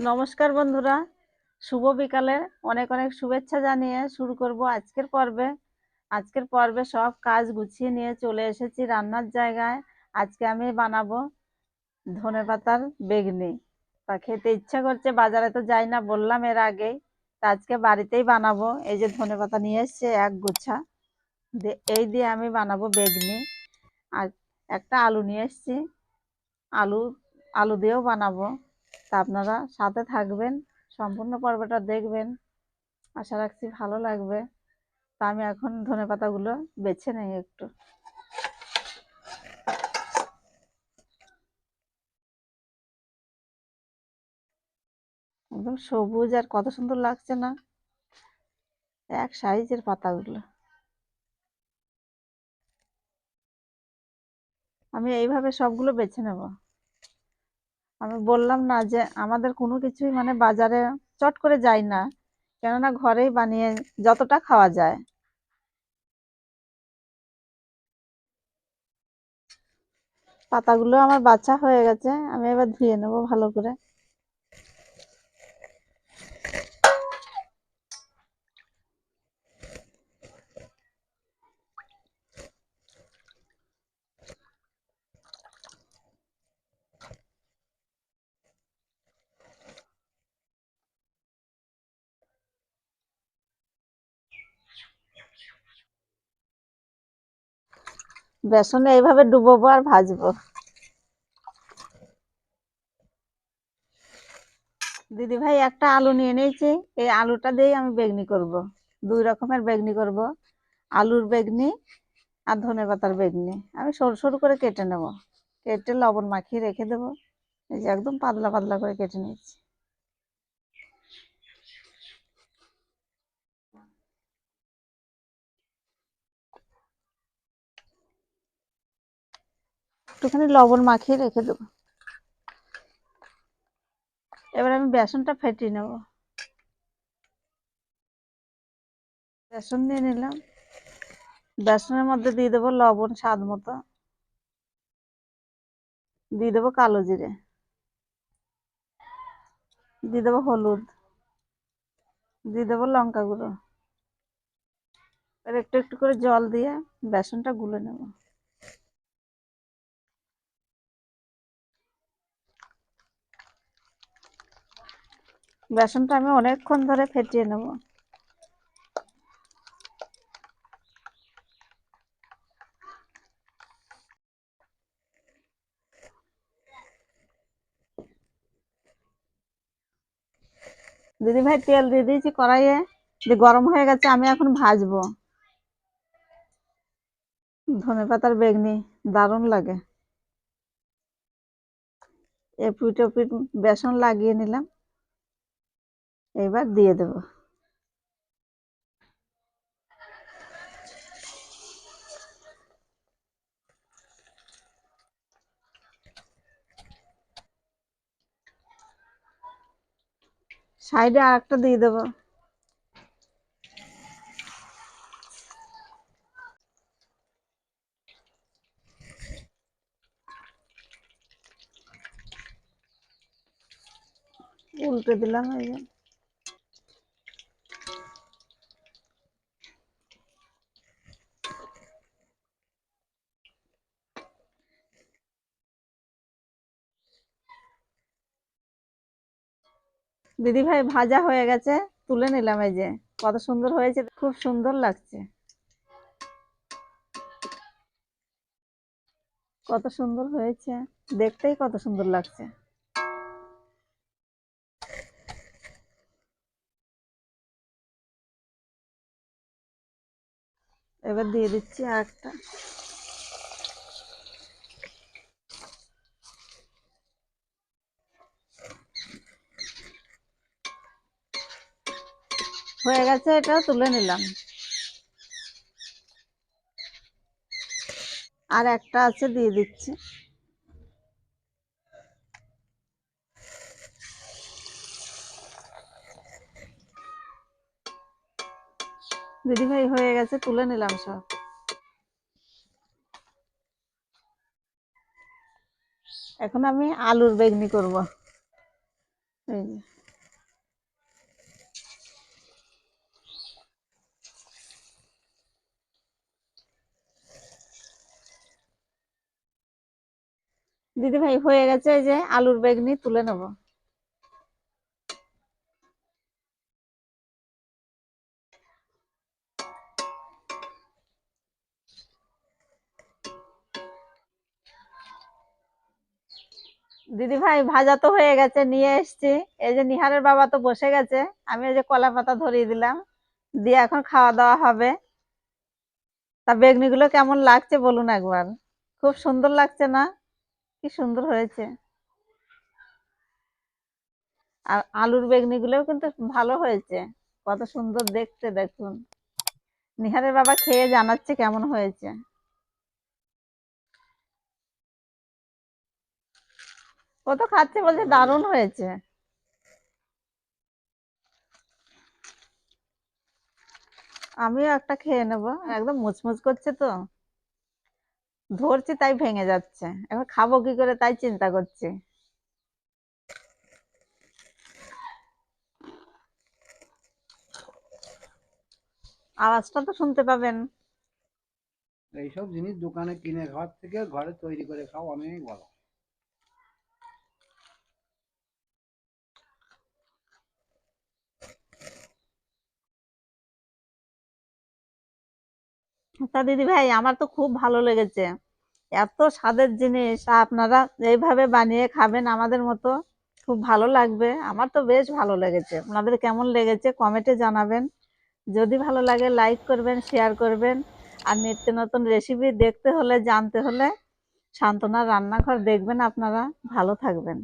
নমস্কার বন্ধুরা। শুভ বিকালের অনেক অনেক শুভেচ্ছা জানিয়ে শুরু করব আজকের পর্বে। আজকের পর্বে সব কাজ গুছিয়ে নিয়ে চলে এসেছি রান্নার জায়গায়। আজকে আমি বানাবো ধনে পাতার বেগনি। তা খেতে ইচ্ছা করছে, বাজারে তো যাই না, বললাম এর আগেই। তা আজকে বাড়িতেই বানাবো। এই যে ধনে পাতা নিয়ে এসছে, এক গুছা। এই দিয়ে আমি বানাবো বেগনি। আর একটা আলু নিয়ে এসছি। আলু আলু দিয়েও বানাবো। তা আপনারা সাথে থাকবেন, সম্পূর্ণ পর্বটা দেখবেন। আশা রাখছি ভালো লাগবে। তা আমি এখন ধনে পাতাগুলো বেছে নেই একটু। একদম সবুজ আর কত সুন্দর লাগছে না? এক সাইজের পাতাগুলো। আমি এইভাবে সবগুলো বেছে নেব। আমি বললাম না যে আমাদের কোনো কিছুই মানে বাজারে চট করে যায় না। কেননা ঘরেই বানিয়ে যতটা খাওয়া যায়। পাতাগুলো আমার বাছা হয়ে গেছে, আমি এবার ধুয়ে নেব ভালো করে। বেসনে এইভাবে ডুবোবো আর ভাজবো। দিদি ভাই, একটা আলু নিয়ে নিয়েছি। এই আলুটা দিয়েই আমি বেগনি করব। দুই রকমের বেগনি করব। আলুর বেগনি আর ধনে পাতার বেগনি। আমি সরু সরু করে কেটে নেব। কেটে লবণ মাখিয়ে রেখে দেবো। এই যে একদম পাতলা পাতলা করে কেটে নিয়েছি। একটুখানি লবণ মাখিয়ে রেখে দেবো। এবার আমি বেসনটা ফেটিয়ে নেব। বেসন নিয়ে নিলাম। বেসনের মধ্যে দিয়ে দেবো লবণ স্বাদ মতো। দিয়ে দেবো কালো জিরে। দিয়ে দেবো হলুদ। দিয়ে দেবো লঙ্কা গুঁড়ো। এবার একটু একটু করে জল দিয়ে বেসনটা গুলে নেব। বেসনটা আমি অনেকক্ষণ ধরে ফেটিয়ে নেব। দিদি ভাই তেল দিয়ে দিয়েছি কড়াইয়ে, যে গরম হয়ে গেছে আমি এখন ভাজবো। ধনে পাতার বেগনি, দারুণ লাগে। এপিট ওপিট বেসন লাগিয়ে নিলাম। এবার দিয়ে দেব সাইডে আর একটা দিয়ে দেবো উল্টে দিলাম এই দিদি ভাই ভাজা হয়ে গেছে, তুলে নিলাম এই যে। কত সুন্দর হয়েছে, খুব সুন্দর লাগছে। কত সুন্দর হয়েছে, দেখতেই কত সুন্দর লাগছে। এবার দিয়ে দিচ্ছি আর হয়ে গেছে, এটা তুলে নিলাম। আর একটা আছে, দিয়ে দিচ্ছি। দিদি ভাই, হয়ে গেছে, তুলে নিলাম সব। এখন আমি আলুর বেগনি করব। এই যে। দিদি ভাই, হয়ে গেছে যে আলুর বেগনি তুলে নেব। দিদি ভাই, ভাজা তো হয়ে গেছে, নিয়ে এসছি। এই যে নিহারের বাবা তো বসে গেছে, আমি এই যে কলা পাতা ধরিয়ে দিলাম, দিয়ে এখন খাওয়া দাওয়া হবে। তা বেগনি গুলো কেমন লাগছে বলুন একবার। খুব সুন্দর লাগছে না? কি সুন্দর হয়েছে। আর আলুর বেগনি গুলোও কিন্তু ভালো হয়েছে। কত সুন্দর দেখতে দেখুন। নিহারের বাবা খেয়ে জানাচ্ছে কেমন হয়েছে। কত খাচ্ছে বলছে দারুণ হয়েছে। আমিও একটা খেয়ে নেব। একদম মুচমুচ করছে তো। ধরছি তাই ভেঙে যাচ্ছে। এবার খাব কি করে তাই চিন্তা করছি। আওয়াজটা তো শুনতে পাবেন। এইসব জিনিস দোকানে কিনে খাওয়ার থেকে ঘরে তৈরি করে খাওয়া অনেক ভালো। তা দিদি ভাই, আমার তো খুব ভালো লেগেছে। এত স্বাদের জিনিস, আপনারা এইভাবে বানিয়ে খাবেন আমাদের মতো, খুব ভালো লাগবে। আমার তো বেশ ভালো লেগেছে। আপনাদের কেমন লেগেছে কমেন্টে জানাবেন। যদি ভালো লাগে লাইক করবেন শেয়ার করবেন। আর নিত্য নতুন রেসিপি দেখতে হলে, জানতে হলে সান্ত্বনা রান্নাঘর দেখবেন আপনারা। ভালো থাকবেন।